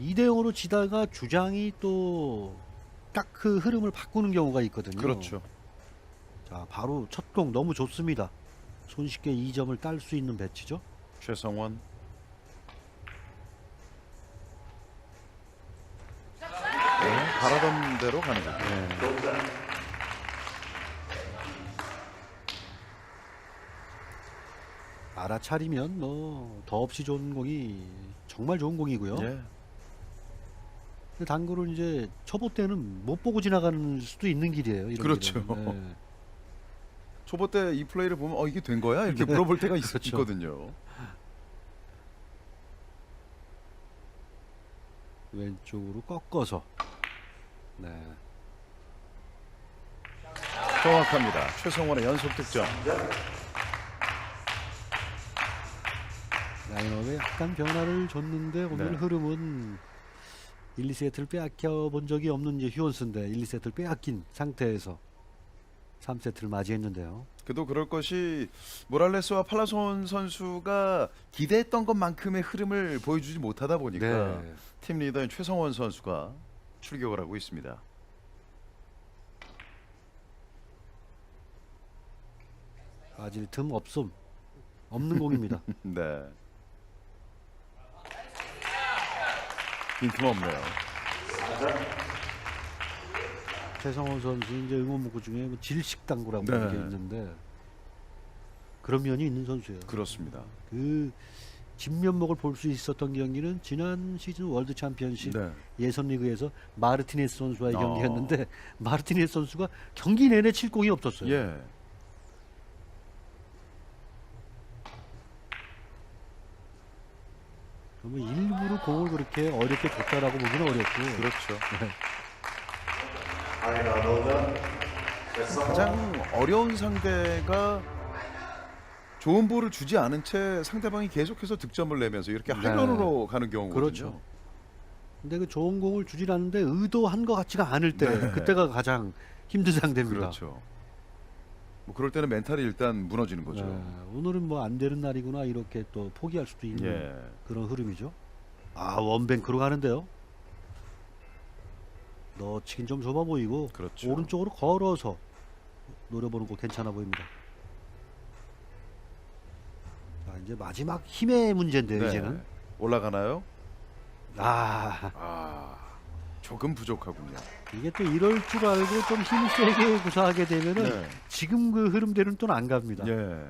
2대 0으로 지다가 주장이 또 딱 그 흐름을 바꾸는 경우가 있거든요. 그렇죠. 자, 바로 첫 공 너무 좋습니다. 손쉽게 2점을 딸 수 있는 배치죠. 최성원. 네, 바라던 대로 가는 거죠. 네. 알아차리면 뭐 더없이 좋은 공이 정말 좋은 공이고요. 예. 근데 당구를 이제 초보 때는 못 보고 지나가는 수도 있는 길이에요. 이런 그렇죠. 길은. 네. 초보 때 이 플레이를 보면 어 이게 된 거야 이렇게 물어볼 때가 있, 그렇죠. 있거든요. 왼쪽으로 꺾어서. 네. 정확합니다. 최성원의 연속 득점. 라인업에 약간 변화를 줬는데 오늘 네. 흐름은 1, 2세트를 빼앗겨 본 적이 없는 이제 휴원스인데 1, 2세트를 빼앗긴 상태에서 3세트를 맞이했는데요. 그도 그럴 것이 모랄레스와 팔라손 선수가 기대했던 것만큼의 흐름을 보여주지 못하다 보니까 네. 팀 리더인 최성원 선수가 출격을 하고 있습니다. 빠질 틈 없음. 없는 공입니다. 네. 빈틈 없네요. 최성원 선수 이제 응원 문구 중에 뭐 질식당구라고 네. 이렇게 있는데 그런 면이 있는 선수예요. 그렇습니다. 그 진면목을 볼 수 있었던 경기는 지난 시즌 월드 챔피언십 네. 예선 리그에서 마르티네스 선수와의 어. 경기였는데 마르티네스 선수가 경기 내내 칠 공이 없었어요. 예. 그러면 일부러 공을 그렇게 어렵게 줬다라고 보기는 어렵고 그렇죠. 최성원 가장 어려운 상대가 좋은 볼을 주지 않은 채 상대방이 계속해서 득점을 내면서 이렇게 네. 하변으로 가는 경우거든요. 그렇죠. 근데 그 좋은 공을 주질 않는데 의도한 것 같지가 않을 때 네. 그때가 가장 힘든 상대입니다. 그렇죠. 뭐 그럴 때는 멘탈이 일단 무너지는 거죠. 네, 오늘은 뭐 안 되는 날이구나 이렇게 또 포기할 수도 있는 예. 그런 흐름이죠. 아 원뱅크로 가는데요. 넣치긴 좀 좁아 보이고 그렇죠. 오른쪽으로 걸어서 노려보는 거 괜찮아 보입니다. 자 이제 마지막 힘의 문제인데요 네. 이제는 올라가나요? 아 아 조금 부족하군요. 이게 또 이럴 줄 알고 좀 힘을 세게 구사하게 되면은 네. 지금 그 흐름대로는 또 안 갑니다. 예.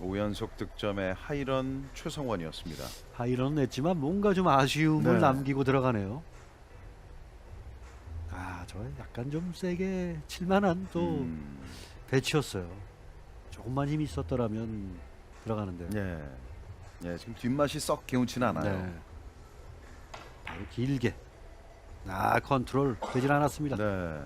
5연속 득점의 하이런 최성원이었습니다. 하이런은 냈지만 뭔가 좀 아쉬움을 네. 남기고 들어가네요. 아, 저 약간 좀 세게 칠만한 또 음, 배치였어요. 조금만 힘이 있었더라면 들어가는데. 예. 예, 지금 뒷맛이 썩 개운치는 않아요. 네. 바로 길게. 아, 컨트롤 되질 않았습니다. 네.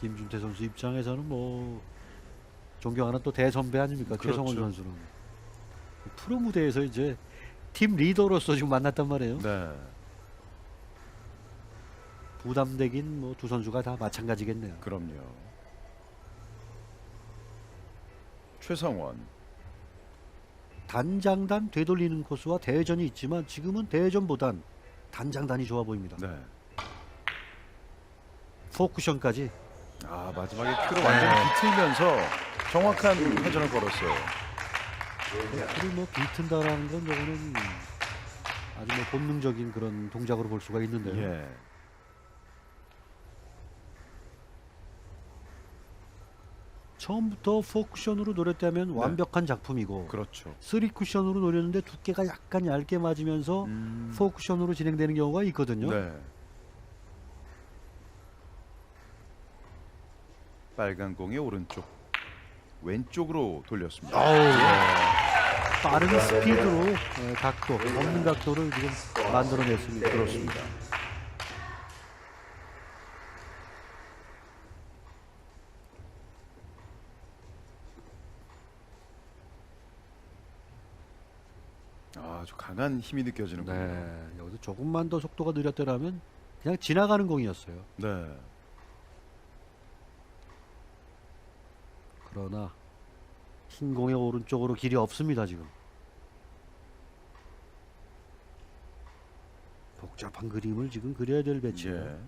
김준태 선수 입장에서는 뭐 존경하는 또 대선배 아닙니까? 그렇죠. 최성원 선수는. 프로 무대에서 이제 팀 리더로서 지금 만났단 말이에요. 네. 부담되긴 뭐 두 선수가 다 마찬가지겠네요. 그럼요. 최성원. 단장단 되돌리는 코스와 대전이 있지만 지금은 대전보단 단장단이 좋아 보입니다. 네. 포쿠션까지 아, 마지막에 큐를 완전히 비틀면서 정확한 회전을 걸었어요. 그를 뭐 비튼다라는 건 저거는 아주 뭐 본능적인 그런 동작으로 볼 수가 있는데요. 예. 처음부터 포쿠션으로 노렸다면 네. 완벽한 작품이고 그렇죠. 쓰리 쿠션으로 노렸는데 두께가 약간 얇게 맞으면서 음, 포쿠션으로 진행되는 경우가 있거든요. 네. 빨간 공의 오른쪽. 왼쪽으로 돌렸습니다. 아우, 빠른 스피드로 어, 각도, 없는 각도를 지금 만들어냈습니다. 그렇습니다. 아주 강한 힘이 느껴지는군요. 네, 여기서 조금만 더 속도가 느렸더라면 그냥 지나가는 공이었어요. 네. 그러나 흰 공의 오른쪽으로 길이 없습니다 지금. 복잡한 그림을 지금 그려야 될 배치예요. 예.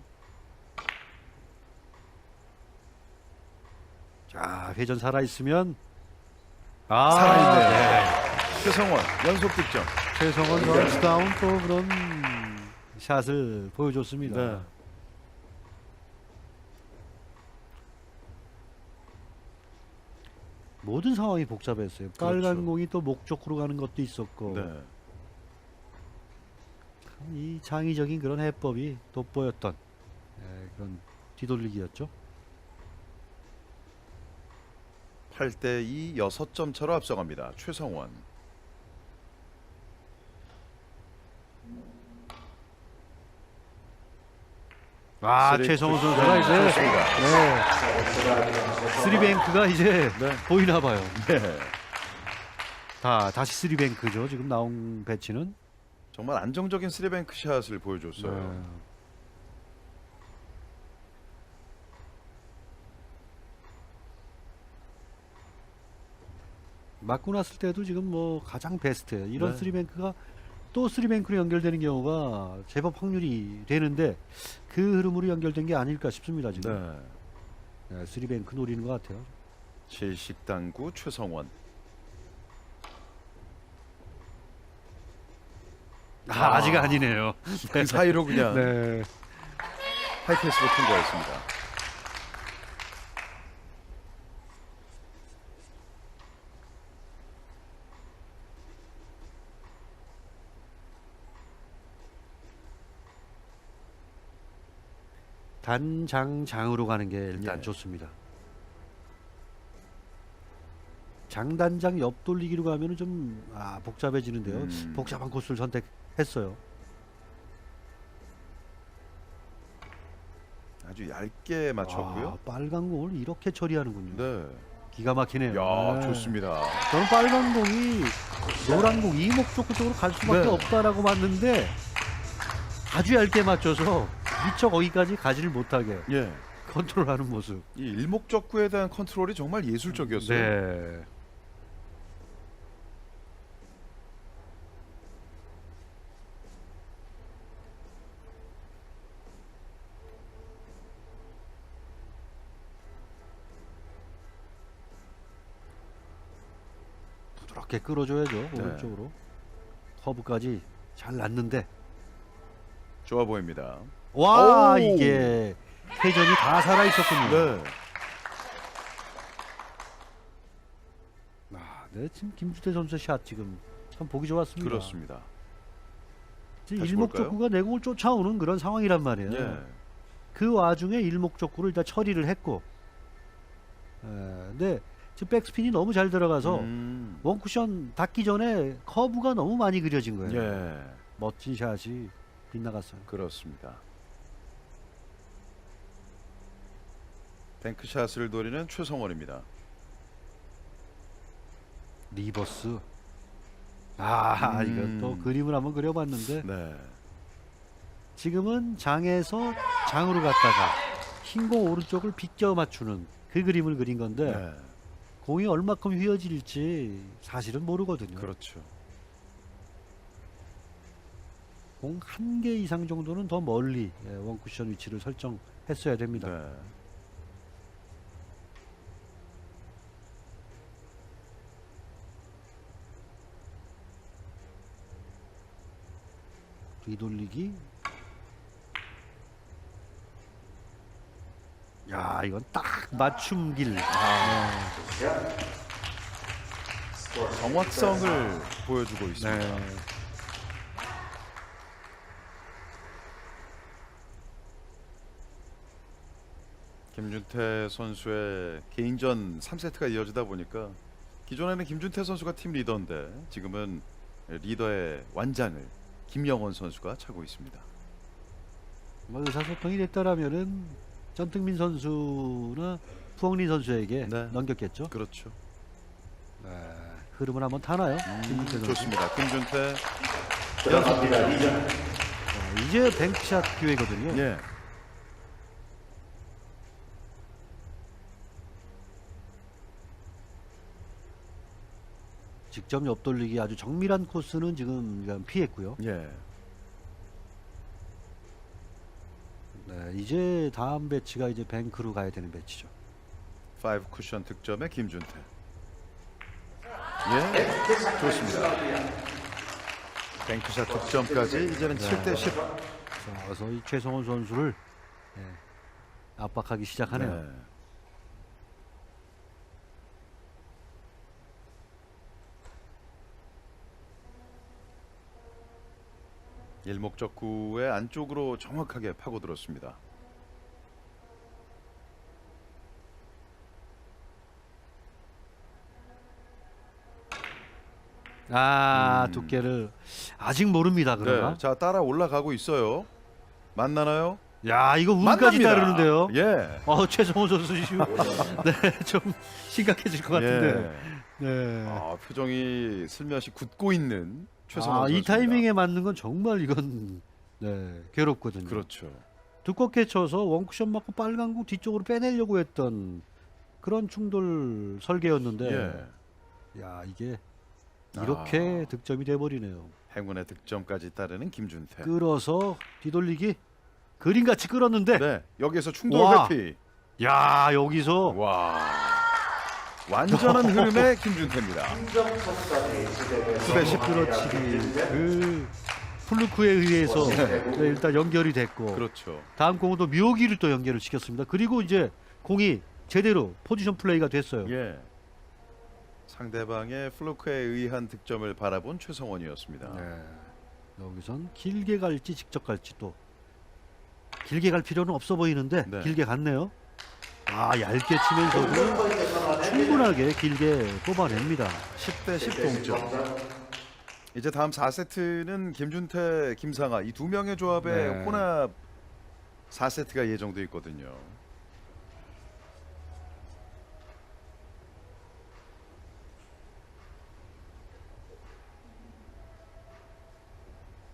자 회전 살아 있으면 아 살아있네요. 네. 최성원 연속 득점. 최성원 런스다운 또 그런 샷을 보여줬습니다. 네. 모든 상황이 복잡했어요. 빨간 그렇죠. 공이 또 목적으로 가는 것도 있었고 네. 참이 창의적인 그런 해법이 돋보였던 예, 그런 뒤돌리기였죠. 8대 2 6점 차로 앞서갑니다. 최성원. 아 쓰리- 최성훈 선수가 이제 좋습니다. 네. 쓰리뱅크가 이제 네. 보이나 봐요. 네. 다 다시 쓰리뱅크죠. 지금 나온 배치는. 정말 안정적인 쓰리뱅크 샷을 보여줬어요. 네. 맞고 났을 때도 지금 뭐 가장 베스트 이런 네. 쓰리뱅크가 또 쓰리뱅크로 연결되는 경우가 제법 확률이 되는데 그 흐름으로 연결된 게 아닐까 싶습니다 지금 네. 네, 쓰리뱅크 노리는 것 같아요 실식당구 최성원. 아, 아직 아니네요 그 사이로 그냥 네. 하이패스로 통과했습니다. 단장장으로 가는 게 일단 예. 좋습니다. 장단장 옆 돌리기로 가면은 좀 아, 복잡해지는데요. 음. 복잡한 코스를 선택했어요. 아주 얇게 맞췄고요. 아, 빨간 공을 이렇게 처리하는군요. 네. 기가 막히네요. 야, 네. 좋습니다. 저는 빨간 공이 노란 공 이목적 쪽으로 갈 수밖에 네. 없다라고 봤는데 아주 얇게 맞춰서 미처 거기까지 가지를 못하게 예. 컨트롤하는 모습. 이 일목적구에 대한 컨트롤이 정말 예술적이었어요. 네. 부드럽게 끌어줘야죠 네. 오른쪽으로 커브까지 잘 났는데 좋아 보입니다. 와 오! 이게 회전이 다 살아 있었군요. 네. 아, 네 지금 김주태 선수 샷 지금 참 보기 좋았습니다. 그렇습니다. 지금 다시 일목적구가 내공을 쫓아오는 그런 상황이란 말이에요. 예. 그 와중에 일목적구를 일단 처리를 했고, 에, 근데 지금 백스핀이 너무 잘 들어가서 음. 원쿠션 닿기 전에 커브가 너무 많이 그려진 거예요. 예. 멋진 샷이 빗나갔어요. 그렇습니다. 뱅크샷을 노리는 최성원입니다. 리버스. 아, 음. 이건 또 그림을 한번 그려봤는데 네. 지금은 장에서 장으로 갔다가 흰공 오른쪽을 비껴 맞추는 그 그림을 그린 건데 네. 공이 얼마큼 휘어질지 사실은 모르거든요. 그렇죠. 공 한 개 이상 정도는 더 멀리 예, 원쿠션 위치를 설정했어야 됩니다. 네. 뒤돌리기. 야, 이건 딱 맞춤길. 아. 정확성을 보여주고 있습니다. 네. 김준태 선수의 개인전 3세트가 이어지다 보니까 기존에는 김준태 선수가 팀 리더인데 지금은 리더의 완장을 김영원 선수가 차고 있습니다. 뭐 의사소통이 됐다라면은 전승민 선수나 푸엉리 선수에게 네. 넘겼겠죠. 그렇죠. 네. 흐름을 한번 타나요? 음, 김준태 선수. 좋습니다. 김준태 자, 이제 뱅크샷 기회거든요. 예. 직접 옆돌리기 아주 정밀한 코스는 지금 그냥 피했고요. 예. 네, 이제 다음 배치가 이제 뱅크로 가야 되는 배치죠. 5 쿠션 득점의 김준태. 예. 좋습니다. 뱅크샷 득점까지 이제는 7대 10. 자, 그래서 이 최성원 선수를 예, 압박하기 시작하네요. 네. 일목적구의 안쪽으로 정확하게 파고들었습니다. 아 음. 두께를 아직 모릅니다. 그러나 네. 자 따라 올라가고 있어요. 만나나요? 야 이거 운까지 만납니다. 따르는데요. 예. 어 최성원 선수 지금 네좀 심각해질 것 같은데. 예. 네. 아, 표정이 슬며시 굳고 있는 최성원 아, 이. 타이밍에 맞는 건 정말 이건 네, 괴롭거든요. 그렇죠. 두껍게 쳐서 원쿠션 맞고 빨간 공 뒤쪽으로 빼내려고 했던 그런 충돌 설계였는데 예. 야 이게 이렇게 아. 득점이 돼버리네요. 행운의 득점까지 따르는 김준태. 끌어서 뒤돌리기 그림같이 끌었는데 네, 여기서 충돌 와. 회피. 야 여기서 와. 완전한 흐름의 김준태입니다. 9대 10. 끌어치기 그 플루크에 의해서 네, 일단 연결이 됐고 그렇죠. 다음 공은 또 묘기를 또 연결을 시켰습니다. 그리고 이제 공이 제대로 포지션 플레이가 됐어요. 예. 상대방의 플로크에 의한 득점을 바라본 최성원이었습니다. 네. 여기선 길게 갈지 직접 갈지 또 길게 갈 필요는 없어 보이는데 네. 길게 갔네요. 아 얇게 치면서도 충분하게 길게 뽑아냅니다. 10대 10 동점. 이제 다음 4세트는 김준태, 김상아 이 두 명의 조합의 네. 혼합 4세트가 예정돼 있거든요.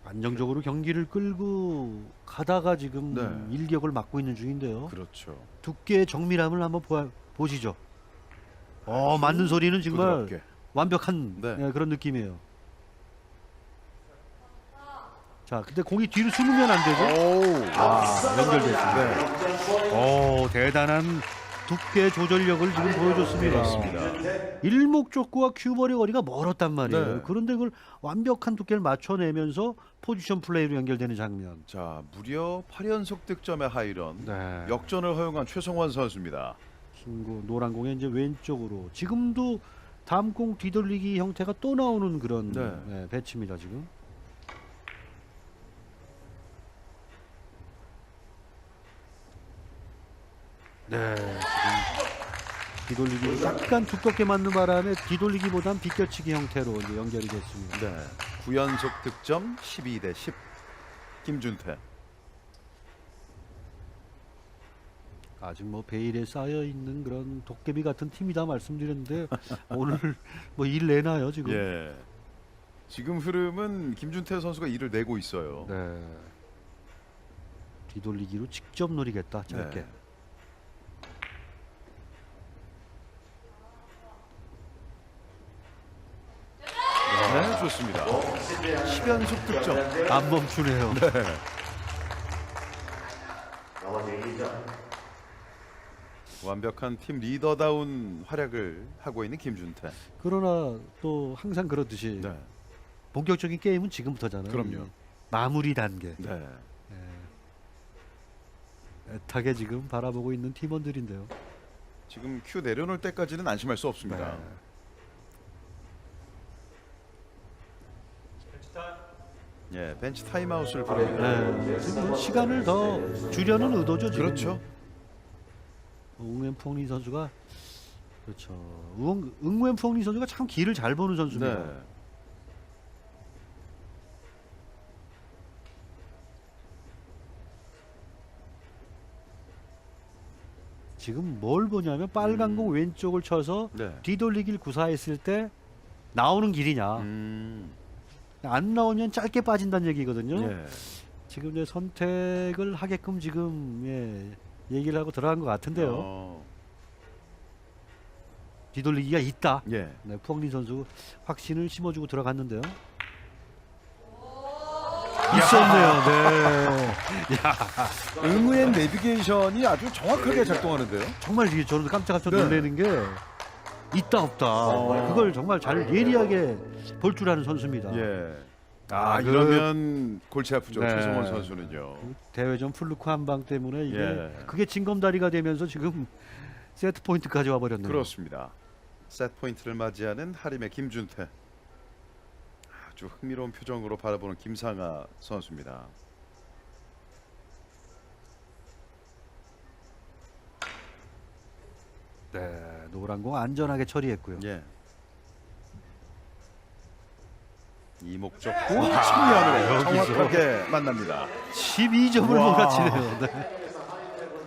안정적으로 경기를 끌고 가다가 지금 네. 일격을 맞고 있는 중인데요. 그렇죠. 두께의 정밀함을 한번 보아, 보시죠. 어 맞는 소리는 정말 부드럽게. 완벽한 네. 예, 그런 느낌이에요. 자, 근데 공이 뒤로 숨으면 안 되죠? 오. 아, 연결됐습니다. 네. 오, 대단한 두께 조절력을 지금 보여줬습니다. 일목적구와 큐버의 거리가 멀었단 말이에요. 네. 그런데 그걸 완벽한 두께를 맞춰내면서 포지션 플레이로 연결되는 장면. 자, 무려 8연속 득점의 하이런. 네. 역전을 허용한 최성원 선수입니다. 흰고 노란 공에 이제 왼쪽으로 지금도 다음 공 뒤돌리기 형태가 또 나오는 그런 네. 네, 배치입니다 지금. 네 지금 뒤돌리기 약간 두껍게 맞는 바람에 뒤돌리기보단 비껴치기 형태로 이제 연결이 됐습니다. 네. 9연속 득점 12 대 10. 김준태. 아직 뭐 베일에 쌓여 있는 그런 도깨비 같은 팀이다 말씀드렸는데 오늘 뭐 일 내나요 지금? 예. 지금 흐름은 김준태 선수가 일을 내고 있어요. 네. 뒤돌리기로 직접 노리겠다 짧게. 네. 네, 좋습니다. 10연속 득점. 안 멈추네요. 완벽한 팀 리더다운 활약을 하고 있는 김준태. 그러나 또 항상 그렇듯이 네. 본격적인 게임은 지금부터잖아요. 그럼요. 이 마무리 단계. 네. 애타게 지금 바라보고 있는 팀원들인데요. 지금 큐 내려놓을 때까지는 안심할 수 없습니다. 네. 예, 벤치 타임아웃을 부릅니다. 네. 지금 시간을 더 주려는 의도죠. 지금. 그렇죠. 응웬 선수가 그렇죠. 응, 응웬 선수가 참 길을 잘 보는 선수입니다. 네. 지금 뭘 보냐면 빨간 음. 공 왼쪽을 쳐서 네. 뒤돌리기를 구사했을 때 나오는 길이냐 음. 안 나오면 짧게 빠진다는 얘기거든요. 예. 지금 이제 선택을 하게끔 지금 예, 얘기를 하고 들어간 것 같은데요. 어, 뒤돌리기가 있다. 예. 네, 푸엉린 선수 확신을 심어주고 들어갔는데요. 있었네요. 네. 의무의 내비게이션이 아주 정확하게 작동하는데요. 정말 이게 저는 깜짝깜짝 네. 놀라는 게 있다 없다. 어. 그걸 정말 잘 예리하게 볼 줄 아는 선수입니다. 예. 아, 그- 이러면 골치 아프죠. 네. 최성원 선수는요. 대회전 플루크 한방 때문에 이게 예. 그게 징검다리가 되면서 지금 세트 포인트까지 와버렸네요. 그렇습니다. 세트 포인트를 맞이하는 하림의 김준태. 아주 흥미로운 표정으로 바라보는 김상아 선수입니다. 네, 노란 공 안전하게 처리했고요. 예. 이목적고 측면으로 여기서. 정확하게 만납니다. 12점을 와. 몰아치네요. 네.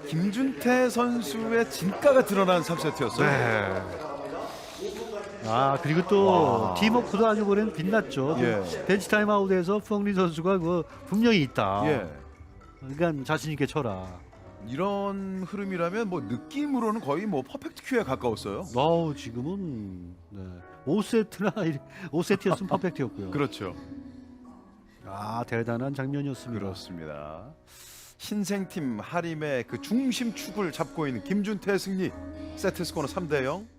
김준태 선수의 진가가 드러난 3세트였어요. 네. 아 그리고 또 와. 팀워크도 아주 이번엔 빛났죠. 예. 벤치 타임아웃에서 푸엉린 선수가 그 분명히 있다. 예. 그러니까 자신 있게 쳐라. 이런 흐름이라면 뭐 느낌으로는 거의 뭐 퍼펙트 큐에 가까웠어요. 어우 지금은 네. 5세트나 5세트였으면 퍼펙트였고요. 그렇죠. 아 대단한 장면이었습니다. 그렇습니다. 신생팀 하림의 그 중심 축을 잡고 있는 김준태의 승리. 세트 스코어는 3대 0.